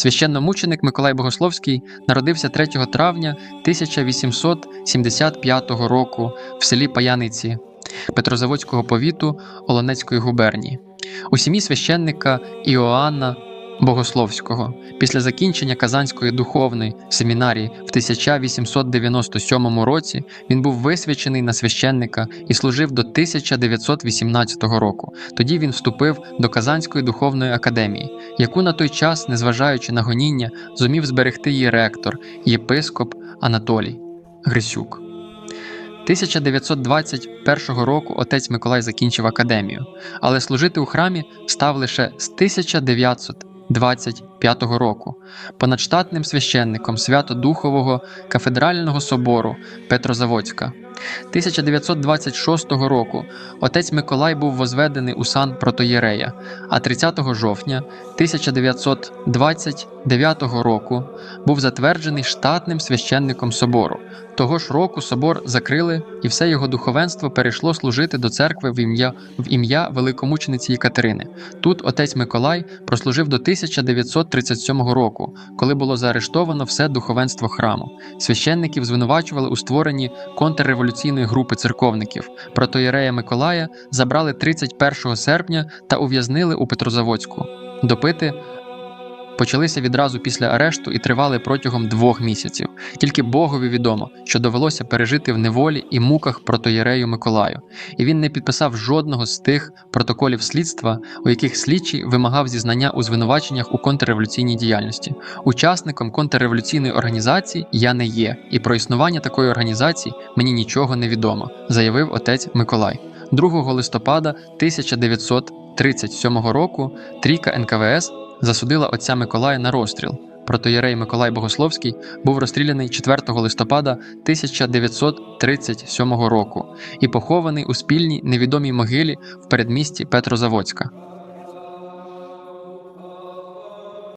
Священномученик Миколай Богословський народився 3 травня 1875 року в селі Паяниці Петрозаводського повіту Олонецької губернії. У сім'ї священника Іоанна Богословського. Після закінчення Казанської духовної семінарії в 1897 році він був висвячений на священника і служив до 1918 року. Тоді він вступив до Казанської духовної академії, яку на той час, незважаючи на гоніння, зумів зберегти її ректор, єпископ Анатолій Грисюк. 1921 року отець Миколай закінчив академію, але служити у храмі став лише з 1925 року понадштатним священником Свято-Духового кафедрального собору Петрозаводська. 1926 року отець Миколай був возведений у сан протоєрея, а 30 жовтня 1929 року був затверджений штатним священником собору. Того ж року собор закрили, і все його духовенство перейшло служити до церкви в ім'я в ім'я великомучениці Єкатерини. Тут отець Миколай прослужив до 1937 року, коли було заарештовано все духовенство храму. Священників звинувачували у створенні контрреволюційної групи церковників. Протоєрея Миколая забрали 31 серпня та ув'язнили у Петрозаводську. Допити почалися відразу після арешту і тривали протягом двох місяців. Тільки Богові відомо, що довелося пережити в неволі і муках протоєрею Миколаю, і він не підписав жодного з тих протоколів слідства, у яких слідчий вимагав зізнання у звинуваченнях у контрреволюційній діяльності. Учасником контрреволюційної організації я не є, і про існування такої організації мені нічого не відомо, заявив отець Миколай. 2 листопада 1937 року трійка НКВС засудила отця Миколая на розстріл. Протоєрей Миколай Богословський був розстріляний 4 листопада 1937 року і похований у спільній невідомій могилі в передмісті Петрозаводська.